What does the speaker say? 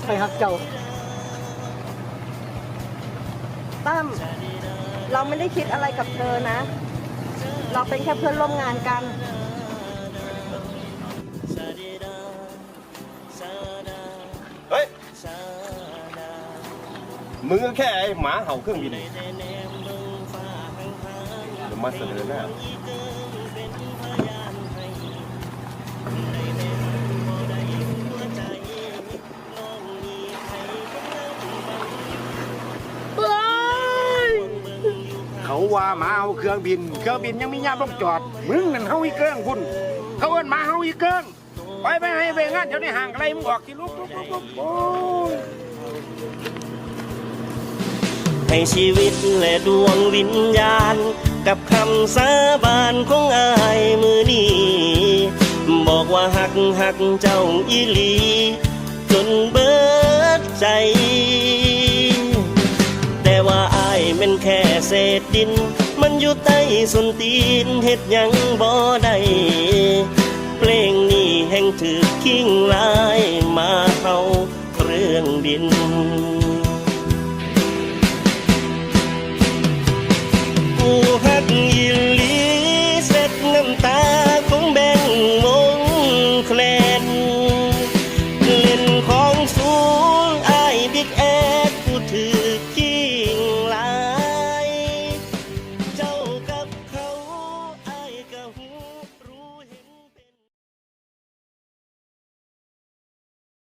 ใครฮักเจ้าตั้มเราไม่ได้คิดอะไรกับเธอนะ เราเป็นแค่เพื่อนร่วมงานกัน มึงก็แค่ไอ้หมาเห่าเครื่องบินมเบิ่งฟ้าเดี๋ยวมาเสนอหน้าเกิงเป็นพยานให้ได้แน่ได้หัวใจน้องมีใครคนนั้นบ้างเขาว่าหมาเอาเครื่องบิน เครื่องบินยังมียามต้องจอด มึงนั่นเฮาอีเกิงพุ่นเขาเอิ้นหมาเฮาอีเกิงไปไปให้ไปงานเดี๋ยวนี้ห่างไกลมึงออกที่ลุกลุกลุกลุกโอ้ย ให้ชีวิตและดวงวิญญาณ กับคำสาบานของอายมือนี้บอกว่าหักหักเจ้าอีหลี จนเบิดใจ แต่ว่าอายเป็นแค่เศษดิน มันอยู่ใต้ส้นตีนเฮ็ดยังบ่ได้เพลงนี้แห่งถือคิงลายมาเฮาเครื่องบิน